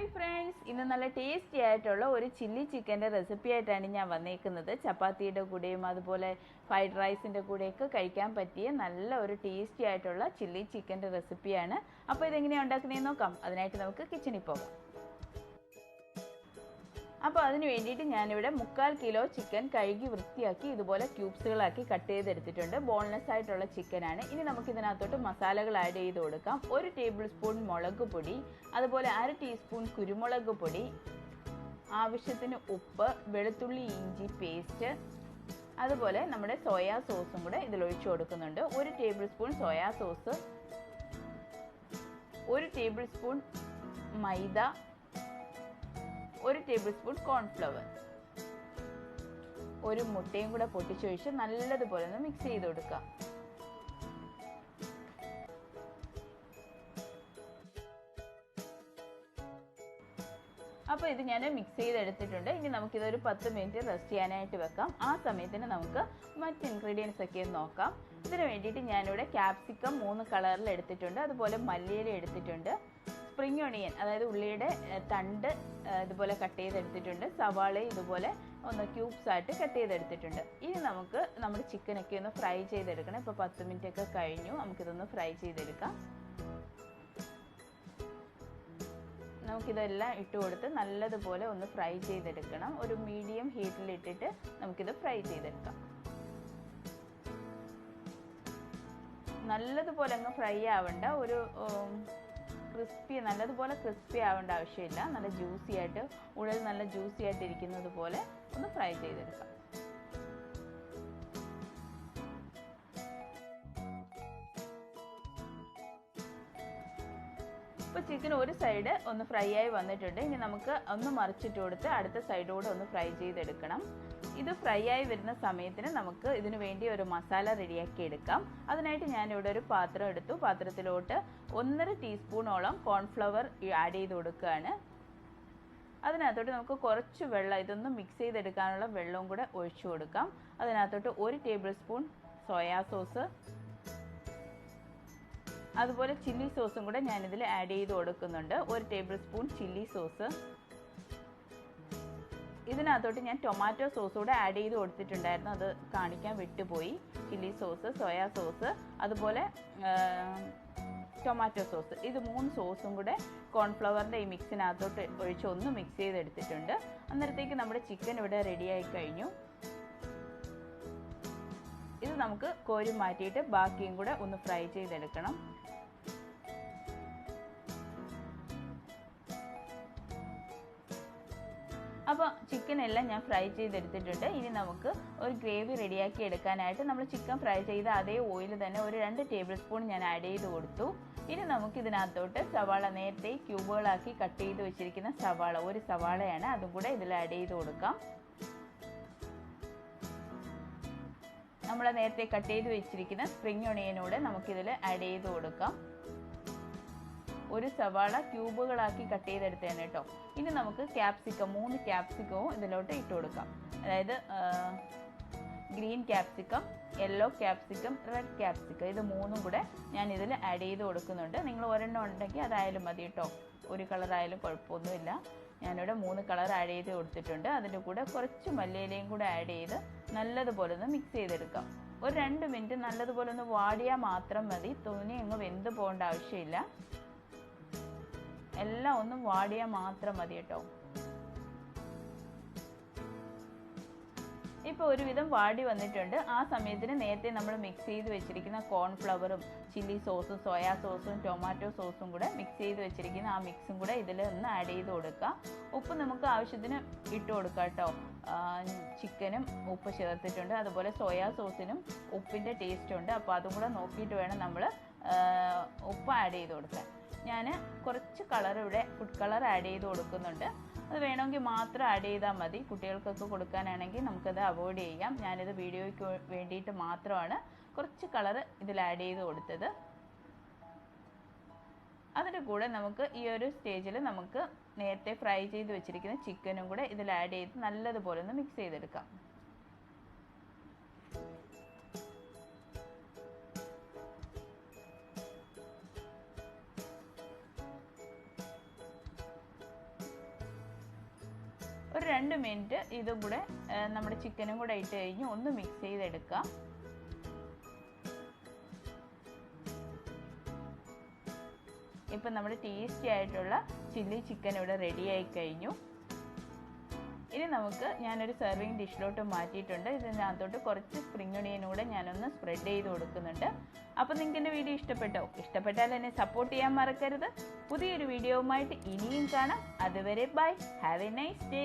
Hi friends ഇന്ന് നല്ല tasty ആയിട്ടുള്ള ഒരു ചില്ലി ചിക്കന്റെ റെസിപ്പി ആയിട്ടാണ് ഞാൻ വന്നേക്കുന്നത്. ചപ്പാത്തിയുടെ കൂടെയും അതുപോലെ ഫ്രൈഡ് റൈസിന്റെ കൂടെയൊക്കെ കഴിക്കാൻ പറ്റിയ നല്ല ഒരു ടേസ്റ്റി ആയിട്ടുള്ള ചില്ലി ചിക്കന്റെ റെസിപ്പിയാണ് അപ്പോൾ ഇതെങ്ങനെയാണ് ഉണ്ടാക്കുന്നതെന്ന് നോക്കാം. അതിനായിട്ട് നമുക്ക് കിച്ചണിൽ പോകാം. അപ്പോൾ അതിന് വേണ്ടിയിട്ട് ഞാനിവിടെ മുക്കാൽ കിലോ ചിക്കൻ കഴുകി വൃത്തിയാക്കി ഇതുപോലെ ക്യൂബ്സുകളാക്കി കട്ട് ചെയ്തെടുത്തിട്ടുണ്ട്. ബോൺലെസ് ആയിട്ടുള്ള ചിക്കനാണ് ഇനി നമുക്ക് ഇതിനകത്തോട്ട് മസാലകൾ ആഡ് ചെയ്ത് കൊടുക്കാം. ഒരു ടേബിൾ സ്പൂൺ മുളക് പൊടി അതുപോലെ അര ടീസ്പൂൺ കുരുമുളക് പൊടി ആവശ്യത്തിന് ഉപ്പ് വെളുത്തുള്ളി ഇഞ്ചി പേസ്റ്റ് അതുപോലെ നമ്മുടെ സോയാ സോസും കൂടെ ഇതിൽ ഒഴിച്ചു കൊടുക്കുന്നുണ്ട്. ഒരു ടേബിൾ സ്പൂൺ സോയാ സോസ് ഒരു ടേബിൾ സ്പൂൺ മൈദ ഒരു ടേബിൾ സ്പൂൺ കോൺഫ്ലവർ ഒരു മുട്ടയും കൂടെ പൊട്ടിച്ചൊഴിച്ച് നല്ലതുപോലെ ഒന്ന് മിക്സ് ചെയ്ത് കൊടുക്കാം. അപ്പോൾ ഇത് ഞാൻ മിക്സ് ചെയ്തെടുത്തിട്ടുണ്ട്. ഇനി നമുക്കിതൊരു പത്ത് മിനിറ്റ് റെസ്റ്റ് ചെയ്യാനായിട്ട് വെക്കാം. ആ സമയത്തിന് നമുക്ക് മറ്റ് ഇൻഗ്രീഡിയൻസ് ഒക്കെ നോക്കാം. ഇതിന് വേണ്ടിയിട്ട് ഞാനിവിടെ ക്യാപ്സിക്കം മൂന്ന് കളറിൽ എടുത്തിട്ടുണ്ട്. അതുപോലെ മല്ലിയില എടുത്തിട്ടുണ്ട്. സ്പ്രിംഗ് ഒണിയൻ അതായത് ഉള്ളിയുടെ തണ്ട് ഇതുപോലെ കട്ട് ചെയ്തെടുത്തിട്ടുണ്ട്. സവാള ഇതുപോലെ ഒന്ന് ക്യൂബ്സ് ആയിട്ട് കട്ട് ചെയ്തെടുത്തിട്ടുണ്ട്. ഇനി നമുക്ക് നമ്മുടെ ചിക്കനൊക്കെ ഒന്ന് ഫ്രൈ ചെയ്തെടുക്കണം. ഇപ്പോൾ പത്ത് മിനിറ്റ് ഒക്കെ കഴിഞ്ഞു. നമുക്കിതൊന്ന് ഫ്രൈ ചെയ്തെടുക്കാം. നമുക്കിതെല്ലാം ഇട്ട് കൊടുത്ത് നല്ലതുപോലെ ഒന്ന് ഫ്രൈ ചെയ്തെടുക്കണം. ഒരു മീഡിയം ഹീറ്റിലിട്ടിട്ട് നമുക്കിത് ഫ്രൈ ചെയ്തെടുക്കാം. നല്ലതുപോലെ അങ്ങ് ഫ്രൈ ആവണ്ട. ഒരു ക്രിസ്പി നല്ലതുപോലെ ക്രിസ്പി ആവേണ്ട ആവശ്യമില്ല. നല്ല ജ്യൂസി ആയിട്ട് ഉള്ളിൽ നല്ല ജ്യൂസി ആയിട്ട് ഇരിക്കുന്നത് പോലെ ഒന്ന് ഫ്രൈ ചെയ്തെടുക്കാം. ഇപ്പോൾ ചിക്കൻ ഒരു സൈഡ് ഒന്ന് ഫ്രൈ ആയി വന്നിട്ടുണ്ട്. ഇനി നമുക്ക് ഒന്ന് മറിച്ചിട്ട് കൊടുത്ത് അടുത്ത സൈഡോടെ ഒന്ന് ഫ്രൈ ചെയ്തെടുക്കണം. ഇത് ഫ്രൈ ആയി വരുന്ന സമയത്തിന് നമുക്ക് ഇതിനു വേണ്ടി ഒരു മസാല റെഡിയാക്കി എടുക്കാം. അതിനായിട്ട് ഞാനിവിടെ ഒരു പാത്രം എടുത്തു. പാത്രത്തിലോട്ട് ഒന്നര ടീസ്പൂണോളം കോൺഫ്ലവർ ആഡ് ചെയ്ത് കൊടുക്കുകയാണ്. അതിനകത്തോട്ട് നമുക്ക് കുറച്ച് വെള്ളം ഇതൊന്ന് മിക്സ് ചെയ്തെടുക്കാനുള്ള വെള്ളവും കൂടെ ഒഴിച്ചു കൊടുക്കാം. അതിനകത്തോട്ട് ഒരു ടേബിൾ സ്പൂൺ സോയാ സോസ് അതുപോലെ ചില്ലി സോസും കൂടെ ഞാനിതിൽ ആഡ് ചെയ്ത് കൊടുക്കുന്നുണ്ട്. ഒരു ടേബിൾ സ്പൂൺ ചില്ലി സോസ് ഇതിനകത്തോട്ട് ഞാൻ ടൊമാറ്റോ സോസ് കൂടെ ആഡ് ചെയ്ത് കൊടുത്തിട്ടുണ്ടായിരുന്നു. അത് കാണിക്കാൻ വിട്ടുപോയി. ചില്ലി സോസ് സോയാ സോസ് അതുപോലെ ടൊമാറ്റോ സോസ് ഇത് മൂന്ന് സോസും കൂടെ കോൺഫ്ലവറിന്റെ ഈ മിക്സിനകത്തോട്ട് ഒഴിച്ച് ഒന്ന് മിക്സ് ചെയ്തെടുത്തിട്ടുണ്ട്. അന്നേരത്തേക്ക് നമ്മുടെ ചിക്കൻ ഇവിടെ റെഡിയായി കഴിഞ്ഞു. ഇത് നമുക്ക് കോരി മാറ്റിയിട്ട് ബാക്കിയും കൂടെ ഒന്ന് ഫ്രൈ ചെയ്തെടുക്കണം. അപ്പോൾ ചിക്കൻ എല്ലാം ഞാൻ ഫ്രൈ ചെയ്തെടുത്തിട്ടുണ്ട്. ഇനി നമുക്ക് ഒരു ഗ്രേവി റെഡിയാക്കി എടുക്കാനായിട്ട് നമ്മൾ ചിക്കൻ ഫ്രൈ ചെയ്ത അതേ ഓയിൽ തന്നെ ഒരു രണ്ട് ടേബിൾ സ്പൂൺ ഞാൻ ആഡ് ചെയ്ത് കൊടുത്തു. ഇനി നമുക്ക് ഇതിനകത്തോട്ട് സവാള നേരത്തെ ക്യൂബുകളാക്കി കട്ട് ചെയ്ത് വെച്ചിരിക്കുന്ന സവാള ഒരു സവാളയാണ് അതും കൂടെ ഇതിൽ ആഡ് ചെയ്ത് കൊടുക്കാം. നമ്മൾ നേരത്തെ കട്ട് ചെയ്ത് വെച്ചിരിക്കുന്ന സ്പ്രിങ് ഒണിയനൂടെ നമുക്കിതിൽ ആഡ് ചെയ്ത് കൊടുക്കാം. ഒരു സവാള ക്യൂബുകളാക്കി കട്ട് ചെയ്തെടുത്തേനെ കേട്ടോ ഇനി നമുക്ക് ക്യാപ്സിക്കം മൂന്ന് ക്യാപ്സിക്കവും ഇതിലോട്ട് ഇട്ട് കൊടുക്കാം. അതായത് green capsicum yellow capsicum red capsicum ഇത് മൂന്നും കൂടെ ഞാൻ ഇതിൽ ആഡ് ചെയ്ത് കൊടുക്കുന്നുണ്ട്. നിങ്ങൾ ഒരെണ്ണം ഉണ്ടെങ്കിൽ അതായാലും മതി കേട്ടോ ഒരു കളറായാലും കുഴപ്പമൊന്നുമില്ല. ഞാനിവിടെ മൂന്ന് കളർ ആഡ് ചെയ്ത് കൊടുത്തിട്ടുണ്ട്. അതിന്റെ കൂടെ കുറച്ച് മല്ലിയിലയും കൂടെ ആഡ് ചെയ്ത് നല്ലതുപോലെ ഒന്ന് മിക്സ് ചെയ്തെടുക്കാം. ഒരു രണ്ട് മിനിറ്റ് നല്ലതുപോലെ ഒന്ന് വാടിയാൽ മാത്രം മതി. തുണി അങ്ങ് വെന്ത് പോകേണ്ട ആവശ്യമില്ല. എല്ലാം ഒന്നും വാടിയാൽ മാത്രം മതി കേട്ടോ. ഇപ്പോൾ ഒരുവിധം വാടി വന്നിട്ടുണ്ട്. ആ സമയത്തിന് നേരത്തെ നമ്മൾ മിക്സ് ചെയ്ത് വെച്ചിരിക്കുന്ന കോൺഫ്ലവറും ചില്ലി സോസും സോയാ സോസും ടൊമാറ്റോ സോസും കൂടെ മിക്സ് ചെയ്ത് വെച്ചിരിക്കുന്ന ആ മിക്സും കൂടെ ഇതിൽ ഒന്ന് ആഡ് ചെയ്ത് കൊടുക്കുക. ഉപ്പ് നമുക്ക് ആവശ്യത്തിന് ഇട്ട് കൊടുക്കുക കേട്ടോ. ചിക്കനും ഉപ്പ് ചേർത്തിട്ടുണ്ട്. അതുപോലെ സോയാ സോസിനും ഉപ്പിന്റെ ടേസ്റ്റ് ഉണ്ട്. അപ്പോൾ അതും കൂടെ നോക്കിയിട്ട് വേണം നമ്മൾ ഉപ്പ് ആഡ് ചെയ്ത് കൊടുക്കുക. ഞാൻ കുറച്ച് കളർ ഇവിടെ ഫുഡ് കളർ ആഡ് ചെയ്ത് കൊടുക്കുന്നുണ്ട്. അത് വേണമെങ്കിൽ മാത്രം ആഡ് ചെയ്താൽ മതി. കുട്ടികൾക്കൊക്കെ കൊടുക്കാനാണെങ്കിൽ നമുക്കത് അവോയ്ഡ് ചെയ്യാം. ഞാനിത് വീഡിയോയ്ക്ക് വേണ്ടിയിട്ട് മാത്രമാണ് കുറച്ച് കളർ ഇതിൽ ആഡ് ചെയ്ത് കൊടുത്തത്. അതിന്റെ കൂടെ നമുക്ക് ഈ ഒരു സ്റ്റേജിൽ നമുക്ക് നേരത്തെ ഫ്രൈ ചെയ്ത് വെച്ചിരിക്കുന്ന ചിക്കനും കൂടെ ഇതിൽ ആഡ് ചെയ്ത് നല്ലതുപോലെ ഒന്ന് മിക്സ് ചെയ്തെടുക്കാം. ഒരു രണ്ട് മിനിറ്റ് ഇതും കൂടെ നമ്മുടെ ചിക്കനും കൂടെ ഇട്ട് കഴിഞ്ഞ് ഒന്ന് മിക്സ് ചെയ്തെടുക്കാം. ഇപ്പം നമ്മുടെ ടേസ്റ്റി ആയിട്ടുള്ള ചില്ലി ചിക്കൻ ഇവിടെ റെഡി ആയി കഴിഞ്ഞു. നമുക്ക് ഞാനൊരു സെർവിങ് ഡിഷിലോട്ട് മാറ്റിയിട്ടുണ്ട്. ഇതിനകത്തോട്ട് കുറച്ച് സ്പ്രിംഗ് ഒണിയനൂടെ ഞാനൊന്ന് സ്പ്രെഡ് ചെയ്ത് കൊടുക്കുന്നുണ്ട്. അപ്പോൾ നിങ്ങൾക്ക് എന്റെ വീഡിയോ ഇഷ്ടപ്പെട്ടോ? ഇഷ്ടപ്പെട്ടാൽ എന്നെ സപ്പോർട്ട് ചെയ്യാൻ മറക്കരുത്. പുതിയൊരു വീഡിയോവുമായിട്ട് ഇനിയും കാണാം. അതുവരെ bye have a nice day